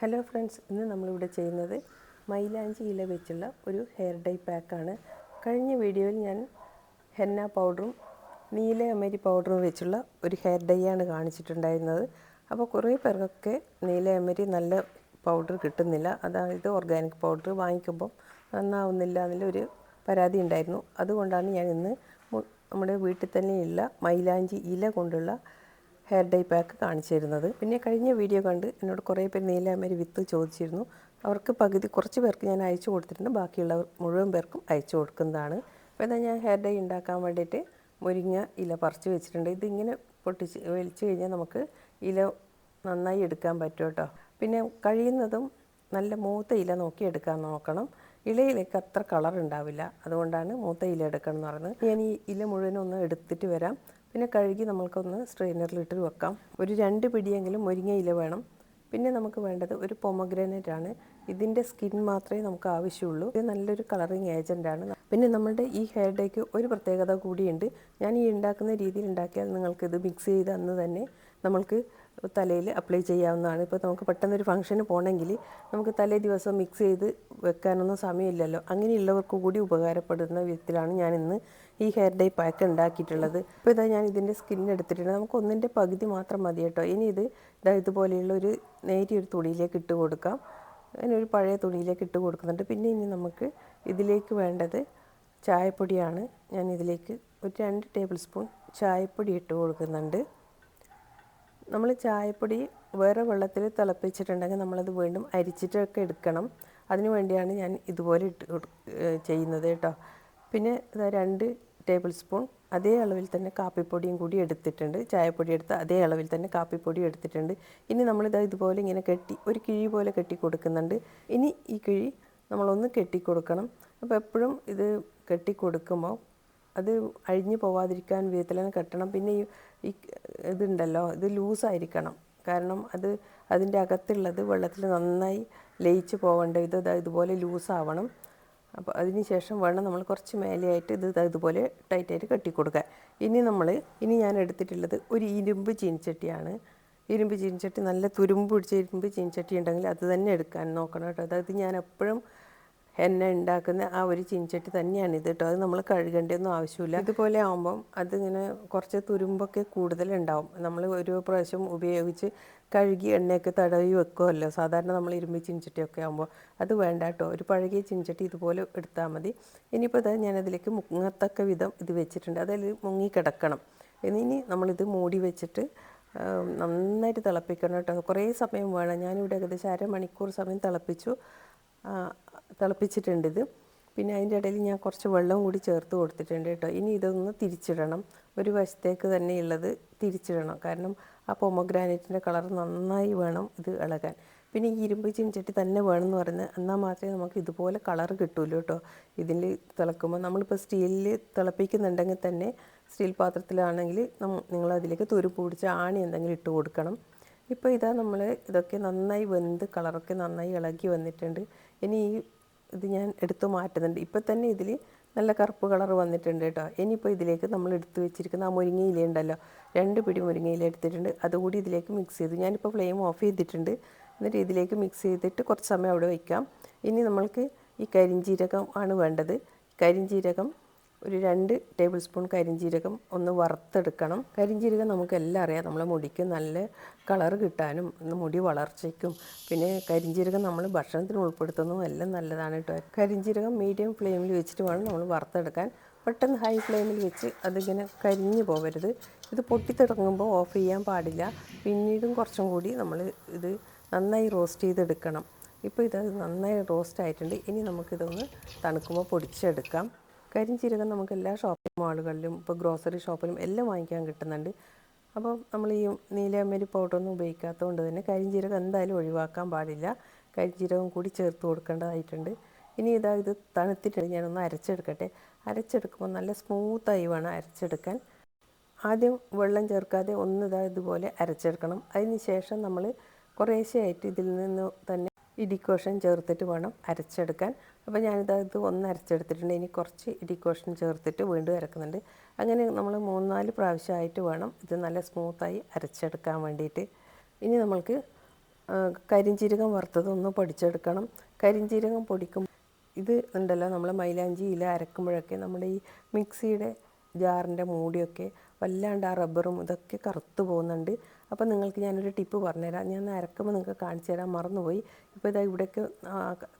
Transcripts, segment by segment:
Hello friends ഇന്ന് നമ്മളിവിടെ ചെയ്യുന്നത് മൈലാഞ്ചി ഇല വെച്ചുള്ള ഒരു ഹെയർ ഡൈ പാക്കാണ് കഴിഞ്ഞ വീഡിയോയിൽ ഞാൻ ഹെന്ന പൗഡറും നീല അമരി പൗഡറും വെച്ചുള്ള ഒരു ഹെയർ ഡൈ ആണ് കാണിച്ചിട്ടുണ്ടായിരുന്നത്. അപ്പോൾ കുറേ പേർക്കൊക്കെ നീല അമരി നല്ല പൗഡർ കിട്ടുന്നില്ല. അതായത് ഓർഗാനിക് പൗഡർ വാങ്ങിക്കുമ്പം നന്നാവുന്നില്ല എന്നുള്ളൊരു പരാതി ഉണ്ടായിരുന്നു. അതുകൊണ്ടാണ് ഞാൻ ഇന്ന് നമ്മുടെ വീട്ടിൽ തന്നെയുള്ള മൈലാഞ്ചി ഇല കൊണ്ടുള്ള ഹെയർ ഡൈ പാക്ക് കാണിച്ചു തരുന്നത് പിന്നെ കഴിഞ്ഞ വീഡിയോ കണ്ട് എന്നോട് കുറേ പേര് നീലാമരി വിത്ത് ചോദിച്ചിരുന്നു. അവർക്ക് പകുതി കുറച്ച് പേർക്ക് ഞാൻ അയച്ചു കൊടുത്തിട്ടുണ്ട്. ബാക്കിയുള്ളവർ മുഴുവൻ പേർക്കും അയച്ചു കൊടുക്കുന്നതാണ്. അപ്പോൾ എന്നാൽ ഞാൻ ഹെയർ ഡൈ ഉണ്ടാക്കാൻ വേണ്ടിയിട്ട് മുരിങ്ങ ഇല പറിച്ച് വെച്ചിട്ടുണ്ട്. ഇതിങ്ങനെ പൊട്ടിച്ച് വലിച്ചു കഴിഞ്ഞാൽ നമുക്ക് ഇല നന്നായി എടുക്കാൻ പറ്റും കേട്ടോ. പിന്നെ കഴിയുന്നതും നല്ല മൂത്ത ഇല നോക്കി എടുക്കാൻ നോക്കണം. ഇലയിലേക്ക് അത്ര കളർ ഉണ്ടാവില്ല. അതുകൊണ്ടാണ് മൂത്ത ഇല എടുക്കണം എന്ന് പറയുന്നത്. ഞാൻ ഈ ഇല മുഴുവനും ഒന്ന് എടുത്തിട്ട് വരാം. പിന്നെ കഴുകി നമുക്കൊന്ന് സ്ട്രെയിനറിലിട്ട് വെക്കാം. ഒരു രണ്ട് പിടിയെങ്കിലും മുരിങ്ങ ഇല വേണം. പിന്നെ നമുക്ക് വേണ്ടത് ഒരു പൊമഗ്രാനൈറ്റ് ആണ്. ഇതിന്റെ സ്കിൻ മാത്രമേ നമുക്ക് ആവശ്യമുള്ളൂ. ഇത് നല്ലൊരു കളറിങ് ഏജന്റ് ആണ്. പിന്നെ നമ്മളുടെ ഈ ഹെയർ ഡേക്ക് ഒരു പ്രത്യേകത കൂടിയുണ്ട്. ഞാൻ ഈ ഉണ്ടാക്കുന്ന രീതിയിൽ ഉണ്ടാക്കിയാൽ നിങ്ങൾക്കിത് മിക്സ് ചെയ്ത് അന്ന് തന്നെ നമ്മൾക്ക് തലയിൽ അപ്ലൈ ചെയ്യാവുന്നതാണ്. ഇപ്പോൾ നമുക്ക് പെട്ടെന്നൊരു ഫംഗ്ഷന് പോകണമെങ്കിൽ നമുക്ക് തലേ ദിവസം മിക്സ് ചെയ്ത് വെക്കാനൊന്നും സമയമില്ലല്ലോ. അങ്ങനെയുള്ളവർക്ക് കൂടി ഉപകാരപ്പെടുന്ന വിധത്തിലാണ് ഞാൻ ഇന്ന് ഈ ഹെയർ ഡൈ പാക്ക് ഉണ്ടാക്കിയിട്ടുള്ളത്. ഇപ്പോൾ ഇതാ ഞാൻ ഇതിന്റെ സ്കിൻ എടുത്തിട്ടുണ്ട്. നമുക്ക് ഒന്നിന്റെ പകുതി മാത്രം മതി കേട്ടോ. ഇനി ഇത് ഇതാ ഇതുപോലെയുള്ള ഒരു നേരിയ ഒരു തുണിയിലേക്ക് ഇട്ട് കൊടുക്കാം. അങ്ങനെ ഒരു പഴയ തുണിയിലേക്ക് ഇട്ട് കൊടുക്കുന്നുണ്ട്. പിന്നെ ഇനി നമുക്ക് ഇതിലേക്ക് വേണ്ടത് ചായപ്പൊടിയാണ്. ഞാൻ ഇതിലേക്ക് ഒരു രണ്ട് ടേബിൾ സ്പൂൺ ചായപ്പൊടി ഇട്ട് കൊടുക്കുന്നുണ്ട്. നമ്മൾ ചായപ്പൊടി വേറെ വെള്ളത്തിൽ തിളപ്പിച്ചിട്ടുണ്ടെങ്കിൽ നമ്മളത് വീണ്ടും അരിച്ചിട്ടൊക്കെ എടുക്കണം. അതിന് വേണ്ടിയാണ് ഞാൻ ഇതുപോലെ ഇട്ട് ചെയ്യുന്നത് കേട്ടോ. പിന്നെ ഇതാ രണ്ട് ടേബിൾ സ്പൂൺ അതേ അളവിൽ തന്നെ കാപ്പിപ്പൊടിയും കൂടി എടുത്തിട്ടുണ്ട്. ചായപ്പൊടി എടുത്ത് അതേ അളവിൽ തന്നെ കാപ്പിപ്പൊടി എടുത്തിട്ടുണ്ട്. ഇനി നമ്മളിത് ഇതുപോലെ ഇങ്ങനെ കെട്ടി ഒരു കിഴി പോലെ കെട്ടി കൊടുക്കുന്നുണ്ട്. ഇനി ഈ കിഴി നമ്മളൊന്ന് കെട്ടി കൊടുക്കണം. അപ്പോൾ എപ്പോഴും ഇത് കെട്ടി കൊടുക്കുമ്പോൾ അത് അഴിഞ്ഞു പോവാതിരിക്കാൻ വിധത്തിലാണ് കെട്ടണം. പിന്നെ ഈ ഈ ഇതുണ്ടല്ലോ ഇത് ലൂസായിരിക്കണം. കാരണം അത് അതിന്റെ അകത്തുള്ളത് വെള്ളത്തിൽ നന്നായി ലയിച്ച് പോകേണ്ട ഇത് ഇതുപോലെ ലൂസാവണം. അപ്പോൾ അതിന് ശേഷം വേണം നമ്മൾ കുറച്ച് മേലെയായിട്ട് ഇത് ഇതുപോലെ ടൈറ്റായിട്ട് കെട്ടിക്കൊടുക്കുക ഇനി നമ്മൾ ഇനി ഞാൻ എടുത്തിട്ടുള്ളത് ഒരു ഇരുമ്പ് ചീനിച്ചട്ടിയാണ്. ഇരുമ്പ് ചീനിച്ചട്ടി നല്ല തുരുമ്പ് പിടിച്ച ഇരുമ്പ് ചീനിച്ചട്ടി ഉണ്ടെങ്കിൽ അത് തന്നെ എടുക്കാൻ നോക്കണം കേട്ടോ. അതായത് ഞാൻ എപ്പോഴും എണ്ണ ഉണ്ടാക്കുന്ന ആ ഒരു ചിഞ്ചട്ടി തന്നെയാണ് ഇത് കേട്ടോ. അത് നമ്മൾ കഴുകേണ്ടതൊന്നും ആവശ്യമില്ല. ഇതുപോലെ ആകുമ്പം അതിങ്ങനെ കുറച്ച് തുരുമ്പൊക്കെ കൂടുതലുണ്ടാവും. നമ്മൾ ഒരു പ്രാവശ്യം ഉപയോഗിച്ച് കഴുകി എണ്ണയൊക്കെ തടവി വെക്കുമല്ലോ സാധാരണ നമ്മൾ ഇരുമ്പ് ചിഞ്ചട്ടിയൊക്കെ ആകുമ്പോൾ അത് വേണ്ട കേട്ടോ. ഒരു പഴകിയ ചിഞ്ചട്ടി ഇതുപോലെ എടുത്താൽ മതി. ഇനിയിപ്പോൾ അത് ഞാനതിലേക്ക് മുങ്ങത്തക്ക വിധം ഇത് വെച്ചിട്ടുണ്ട്. അതിൽ മുങ്ങി കിടക്കണം ഇനി നമ്മളിത് മൂടി വെച്ചിട്ട് നന്നായിട്ട് തിളപ്പിക്കണം കേട്ടോ. കുറേ സമയം വേണം. ഞാനിവിടെ ഏകദേശം അരമണിക്കൂർ സമയം തിളപ്പിച്ചു. ആ, തിളപ്പിച്ചിട്ടുണ്ട് ഇത് പിന്നെ അതിന്റെ ഇടയിൽ ഞാൻ കുറച്ച് വെള്ളം കൂടി ചേർത്ത് കൊടുത്തിട്ടുണ്ട് കേട്ടോ. ഇനി ഇതൊന്ന് തിരിച്ചിടണം. ഒരു വശത്തേക്ക് തന്നെ ഉള്ളത് തിരിച്ചിടണം. കാരണം ആ പൊമഗ്രാനൈറ്റിന്റെ കളർ നന്നായി വേണം ഇത് ഇളകാൻ. പിന്നെ ഈ ഇരുമ്പ് ചീനിച്ചട്ടി തന്നെ വേണമെന്ന് പറയുന്നത് എന്നാൽ മാത്രമേ നമുക്ക് ഇതുപോലെ കളർ കിട്ടുമല്ലോ കേട്ടോ. ഇതിൽ തിളക്കുമ്പോൾ നമ്മളിപ്പോൾ സ്റ്റീലിൽ തിളപ്പിക്കുന്നുണ്ടെങ്കിൽ തന്നെ സ്റ്റീൽ പാത്രത്തിലാണെങ്കിൽ നിങ്ങൾ അതിലേക്ക് തുരുപ്പ് പിടിച്ച ആണി എന്തെങ്കിലും ഇട്ട് കൊടുക്കണം. ഇപ്പോൾ ഇതാ നമ്മൾ ഇതൊക്കെ നന്നായി വെന്ത് കളറൊക്കെ നന്നായി ഇളകി വന്നിട്ടുണ്ട്. ഇനി ഈ ഇത് ഞാൻ എടുത്തു മാറ്റുന്നുണ്ട്. ഇപ്പം തന്നെ ഇതിൽ നല്ല കറുപ്പ് കളർ വന്നിട്ടുണ്ട് കേട്ടോ. ഇനിയിപ്പോൾ ഇതിലേക്ക് നമ്മൾ എടുത്തു വെച്ചിരിക്കുന്ന ആ മുരിങ്ങയില ഉണ്ടല്ലോ. രണ്ട് പിടി മുരിങ്ങയില എടുത്തിട്ടുണ്ട്. അതുകൂടി ഇതിലേക്ക് മിക്സ് ചെയ്തു. ഞാനിപ്പോൾ ഫ്ലെയിം ഓഫ് ചെയ്തിട്ടുണ്ട്. എന്നിട്ട് ഇതിലേക്ക് മിക്സ് ചെയ്തിട്ട് കുറച്ച് സമയം അവിടെ വയ്ക്കാം ഇനി നമ്മൾക്ക് ഈ കരിഞ്ചീരകം ആണ് വേണ്ടത്. കരിഞ്ചീരകം ഒരു രണ്ട് ടേബിൾ സ്പൂൺ കരിഞ്ജീരകം ഒന്ന് വറുത്തെടുക്കണം. കരിഞ്ജീരകം നമുക്ക് എല്ലാം അറിയാം. നമ്മളെ മുടിക്ക് നല്ല കളർ കിട്ടാനും മുടി വളർച്ചയ്ക്കും. പിന്നെ കരിഞ്ജീരകം നമ്മൾ ഭക്ഷണത്തിന് ഉൾപ്പെടുത്തുന്നതും എല്ലാം നല്ലതാണ് കേട്ടോ. കരിഞ്ജീരകം മീഡിയം ഫ്ലെയിമിൽ വെച്ചിട്ട് വേണം നമ്മൾ വറുത്തെടുക്കാൻ. പെട്ടെന്ന് ഹൈ ഫ്ലെയിമിൽ വെച്ച് അതിങ്ങനെ കരിഞ്ഞു പോകരുത് ഇത് പൊട്ടിത്തിടങ്ങുമ്പോൾ ഓഫ് ചെയ്യാൻ പാടില്ല. പിന്നീടും കുറച്ചും കൂടി നമ്മൾ ഇത് നന്നായി റോസ്റ്റ് ചെയ്തെടുക്കണം. ഇപ്പോൾ ഇത് നന്നായി റോസ്റ്റ് ആയിട്ടുണ്ട് ഇനി നമുക്കിതൊന്ന് തണുക്കുമ്പോൾ പൊടിച്ചെടുക്കാം. കരിഞ്ചീരകം നമുക്ക് എല്ലാ ഷോപ്പിംഗ് മാളുകളിലും ഇപ്പോൾ ഗ്രോസറി ഷോപ്പിലും എല്ലാം വാങ്ങിക്കാൻ കിട്ടുന്നുണ്ട്. അപ്പോൾ നമ്മൾ ഈ നീലയമരി പൗഡറൊന്നും ഉപയോഗിക്കാത്തതുകൊണ്ട് തന്നെ കരിഞ്ചീരകം എന്തായാലും ഒഴിവാക്കാൻ പാടില്ല. കരിഞ്ചീരകം കൂടി ചേർത്ത് കൊടുക്കേണ്ടതായിട്ടുണ്ട്. ഇനി ഇതാ ഇത് തണുത്തിട്ട് ഞാനൊന്ന് അരച്ചെടുക്കട്ടെ. അരച്ചെടുക്കുമ്പോൾ നല്ല സ്മൂത്തായി വേണം അരച്ചെടുക്കാൻ. ആദ്യം വെള്ളം ചേർക്കാതെ ഒന്ന് ഇതാ ഇതുപോലെ അരച്ചെടുക്കണം. അതിന് ശേഷം നമ്മൾ കുറേശ്ശെയായിട്ട് ഇതിൽ നിന്ന് തന്നെ ഇഡിക്കോഷൻ ചേർത്തിട്ട് വേണം അരച്ചെടുക്കാൻ. അപ്പോൾ ഞാനിത് ഇത് ഒന്ന് അരച്ചെടുത്തിട്ടുണ്ട്. ഇനി കുറച്ച് ഇഡിക്കോഷൻ ചേർത്തിട്ട് വീണ്ടും അരക്കുന്നുണ്ട്. അങ്ങനെ നമ്മൾ മൂന്ന് നാല് പ്രാവശ്യമായിട്ട് വേണം ഇത് നല്ല സ്മൂത്തായി അരച്ചെടുക്കാൻ വേണ്ടിയിട്ട്. ഇനി നമ്മൾക്ക് കരിഞ്ചീരകം വറുത്തത് ഒന്ന് പൊടിച്ചെടുക്കണം. കരിഞ്ചീരകം പൊടിക്കും ഇത് ഉണ്ടല്ലോ നമ്മൾ മൈലാഞ്ചി ഇല അരക്കുമ്പോഴൊക്കെ നമ്മുടെ ഈ മിക്സിയുടെ ജാറിന്റെ മൂടിയൊക്കെ വല്ലാണ്ട് ആ റബ്ബറും ഇതൊക്കെ കറുത്ത് പോകുന്നുണ്ട്. അപ്പോൾ നിങ്ങൾക്ക് ഞാനൊരു ടിപ്പ് പറഞ്ഞുതരാം. ഞാൻ അരക്കുമ്പോൾ നിങ്ങൾക്ക് കാണിച്ചു തരാൻ മറന്നുപോയി. ഇപ്പോൾ ഇതാ ഇവിടേക്ക്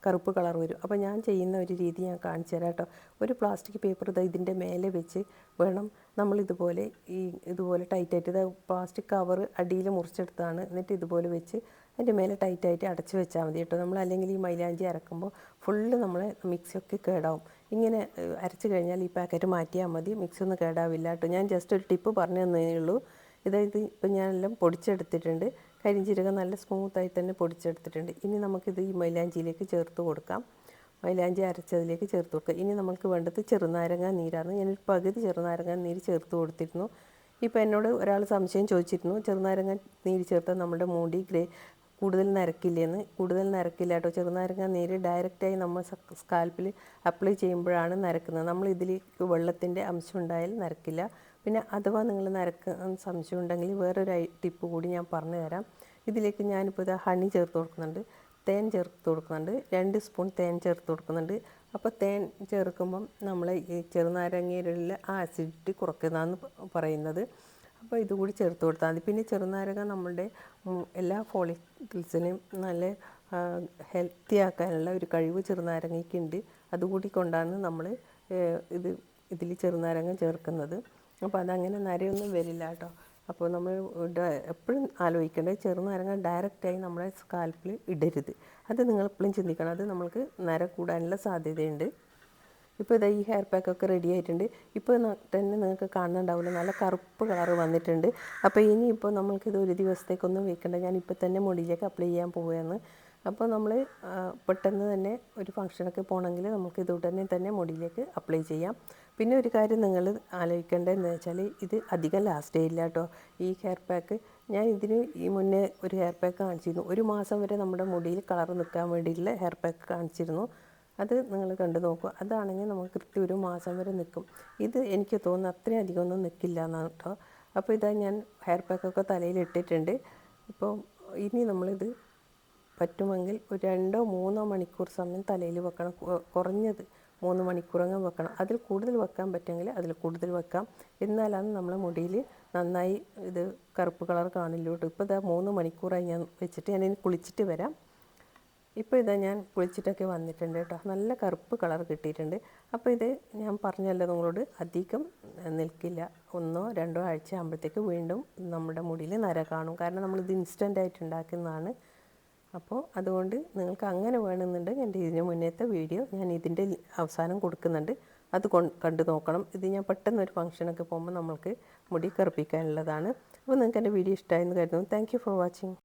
കറുപ്പ് കളർ വരും. അപ്പോൾ ഞാൻ ചെയ്യുന്ന ഒരു രീതി ഞാൻ കാണിച്ചു തരാം കേട്ടോ. ഒരു പ്ലാസ്റ്റിക് പേപ്പർ ഇതാ ഇതിന്റെ മേലെ വെച്ച് വേണം നമ്മൾ ഇതുപോലെ ഈ ഇതുപോലെ ടൈറ്റായിട്ട്. ഇത് പ്ലാസ്റ്റിക് കവർ അടിയിൽ മുറിച്ചെടുത്താണ് എന്നിട്ട് ഇതുപോലെ വെച്ച് അതിന്റെ മേലെ ടൈറ്റായിട്ട് അടച്ച് വെച്ചാൽ മതി കേട്ടോ. നമ്മൾ അല്ലെങ്കിൽ ഈ മൈലാഞ്ചി അരക്കുമ്പോൾ ഫുള്ള് നമ്മളെ മിക്സിയൊക്കെ കേടാവും. ഇങ്ങനെ അരച്ച് കഴിഞ്ഞാൽ ഈ പാക്കറ്റ് മാറ്റിയാൽ മതി. മിക്സി ഒന്നും കേടാവില്ല കേട്ടോ. ഞാൻ ജസ്റ്റ് ഒരു ടിപ്പ് പറഞ്ഞു തന്നേ ഉള്ളൂ. ഇതായത് ഇപ്പം ഞാനെല്ലാം പൊടിച്ചെടുത്തിട്ടുണ്ട്. കരിഞ്ചീരകം നല്ല സ്മൂത്തായി തന്നെ പൊടിച്ചെടുത്തിട്ടുണ്ട്. ഇനി നമുക്കിത് ഈ മൈലാഞ്ചിയിലേക്ക് ചേർത്ത് കൊടുക്കാം. മൈലാഞ്ചി അരച്ചതിലേക്ക് ചേർത്ത് കൊടുക്കുക ഇനി നമുക്ക് വേണ്ടത് ചെറുനാരങ്ങ നീരാണ്. ഞാനൊരു പകുതി ചെറുനാരങ്ങ നീര് ചേർത്ത് കൊടുത്തിരുന്നു. ഇപ്പോൾ എന്നോട് ഒരാൾ സംശയം ചോദിച്ചിരുന്നു. ചെറുനാരങ്ങ നീര് ചേർത്താൽ നമ്മുടെ മുടി ഗ്രേ കൂടുതൽ നരക്കില്ലെന്ന് കൂടുതൽ നരക്കില്ല കേട്ടോ. ചെറുനാരങ്ങ നീര് ഡയറക്റ്റായി നമ്മൾ സ്കാൽപ്പിൽ അപ്ലൈ ചെയ്യുമ്പോഴാണ് നരക്കുന്നത്. നമ്മൾ ഇതിലേക്ക് വെള്ളത്തിന്റെ അംശം ഉണ്ടായാൽ നരക്കില്ല. പിന്നെ അഥവാ നിങ്ങൾ നരക്ക് സംശയം ഉണ്ടെങ്കിൽ വേറൊരു ടിപ്പ് കൂടി ഞാൻ പറഞ്ഞു തരാം. ഇതിലേക്ക് ഞാനിപ്പോൾ ഇത് ഹണി ചേർത്ത് കൊടുക്കുന്നുണ്ട്. തേൻ ചേർത്ത് കൊടുക്കുന്നുണ്ട്. രണ്ട് സ്പൂൺ തേൻ ചേർത്ത് കൊടുക്കുന്നുണ്ട്. അപ്പോൾ തേൻ ചേർക്കുമ്പം നമ്മൾ ഈ ചെറുനാരങ്ങയിലുള്ള ആസിഡിറ്റി അസിഡിറ്റി കുറയ്ക്കുന്നതാണ് പറയുന്നത്. അപ്പോൾ ഇതുകൂടി ചേർത്ത് കൊടുത്താൽ മതി. പിന്നെ ചെറുനാരങ്ങ നമ്മുടെ എല്ലാ ഫോളിക്കിൾസിനെയും നല്ല ഹെൽത്തി ആക്കാനുള്ള ഒരു കഴിവ് ചെറുനാരങ്ങയ്ക്കുണ്ട്. അതുകൂടി കൊണ്ടാണ് നമ്മൾ ഇത് ഇതിൽ ചെറുനാരങ്ങ ചേർക്കുന്നത്. അപ്പോൾ അതങ്ങനെ നരയൊന്നും വരില്ല കേട്ടോ. അപ്പോൾ നമ്മൾ എപ്പോഴും ആലോചിക്കേണ്ടത് ചെറുനാരങ്ങ ഡയറക്റ്റായി നമ്മുടെ സ്കാൽപ്പിൽ ഇടരുത്. അത് നിങ്ങൾ എപ്പോഴും ചിന്തിക്കണം. അത് നമ്മൾക്ക് നര കൂടാനുള്ള സാധ്യതയുണ്ട്. ഇപ്പോൾ ഇതാ ഈ ഹെയർ പാക്കൊക്കെ റെഡി ആയിട്ടുണ്ട്. ഇപ്പോൾ തന്നെ നിങ്ങൾക്ക് കാണുന്നുണ്ടാവില്ല നല്ല കറുപ്പ് കളർ വന്നിട്ടുണ്ട്. അപ്പോൾ ഇനിയിപ്പോൾ നമ്മൾക്കിത് ഒരു ദിവസത്തേക്കൊന്നും വെക്കേണ്ട. ഞാൻ ഇപ്പോൾ തന്നെ മുടിയിലേക്ക് അപ്ലൈ ചെയ്യാൻ പോവുകയാണ്. അപ്പോൾ നമ്മൾ പെട്ടെന്ന് തന്നെ ഒരു ഫംഗ്ഷനൊക്കെ പോകണമെങ്കിൽ നമുക്ക് ഇത് ഉടനെ തന്നെ മുടിയിലേക്ക് അപ്ലൈ ചെയ്യാം. പിന്നെ ഒരു കാര്യം നിങ്ങൾ ആലോചിക്കേണ്ടതെന്ന് വെച്ചാൽ ഇത് അധികം ലാസ്റ്റ് ഇല്ല കേട്ടോ. ഈ ഹെയർ പാക്ക് ഞാൻ ഇതിന് ഈ മുന്നേ ഒരു ഹെയർ പാക്ക് കാണിച്ചിരുന്നു. ഒരു മാസം വരെ നമ്മുടെ മുടിയിൽ കളർ നിൽക്കാൻ വേണ്ടിയിട്ടുള്ള ഹെയർ പാക്ക് കാണിച്ചിരുന്നു. അത് നിങ്ങൾ കണ്ടു നോക്കുക അതാണെങ്കിൽ നമുക്ക് കൃത്യം ഒരു മാസം വരെ നിൽക്കും. ഇത് എനിക്ക് തോന്നുന്നു അത്രയും അധികം ഒന്നും നിൽക്കില്ല എന്നാണ് കേട്ടോ. അപ്പോൾ ഇതാ ഞാൻ ഹെയർ പാക്കൊക്കെ തലയിൽ ഇട്ടിട്ടുണ്ട്. ഇപ്പോൾ ഇനി നമ്മളിത് പറ്റുമെങ്കിൽ ഒരു രണ്ടോ മൂന്നോ മണിക്കൂർ സമയം തലയിൽ വെക്കണം. കുറഞ്ഞത് മൂന്ന് മണിക്കൂറെങ്കിലും വെക്കണം. അതിൽ കൂടുതൽ വെക്കാൻ പറ്റുമെങ്കിൽ അതിൽ കൂടുതൽ വെക്കാം. എന്നാലാണ് നമ്മളെ മുടിയിൽ നന്നായി ഇത് കറുപ്പ് കളർ കാണില്ലോട്ട് ഇപ്പോൾ ഇതാ മൂന്ന് മണിക്കൂറായി ഞാൻ വെച്ചിട്ട് ഞാൻ ഇനി കുളിച്ചിട്ട് വരാം. ഇപ്പോൾ ഇതാ ഞാൻ കുളിച്ചിട്ടൊക്കെ വന്നിട്ടുണ്ട് കേട്ടോ. നല്ല കറുപ്പ് കളർ കിട്ടിയിട്ടുണ്ട്. അപ്പോൾ ഇത് ഞാൻ പറഞ്ഞല്ലോ നിങ്ങളോട് അധികം നിൽക്കില്ല. ഒന്നോ രണ്ടോ ആഴ്ച ആകുമ്പോഴത്തേക്ക് വീണ്ടും നമ്മുടെ മുടിയിൽ നര കാണും. കാരണം നമ്മളിത് ഇൻസ്റ്റന്റ് ആയിട്ട് ഉണ്ടാക്കുന്നതാണ്. അപ്പോൾ അതുകൊണ്ട് നിങ്ങൾക്ക് അങ്ങനെ വേണമെന്നുണ്ടെങ്കിൽ എന്റെ ഇതിന് മുന്നേത്തെ വീഡിയോ ഞാൻ ഇതിന്റെ അവസാനം കൊടുക്കുന്നുണ്ട്. അത് കണ്ടു നോക്കണം. ഇത് ഞാൻ പെട്ടെന്ന് ഒരു ഫംഗ്ഷനൊക്കെ പോകുമ്പോൾ നമ്മൾക്ക് മുടി കറുപ്പിക്കാനുള്ളതാണ്. അപ്പോൾ നിങ്ങൾക്ക് എന്റെ വീഡിയോ ഇഷ്ടമായെന്ന് കരുതുന്നു. Thank for watching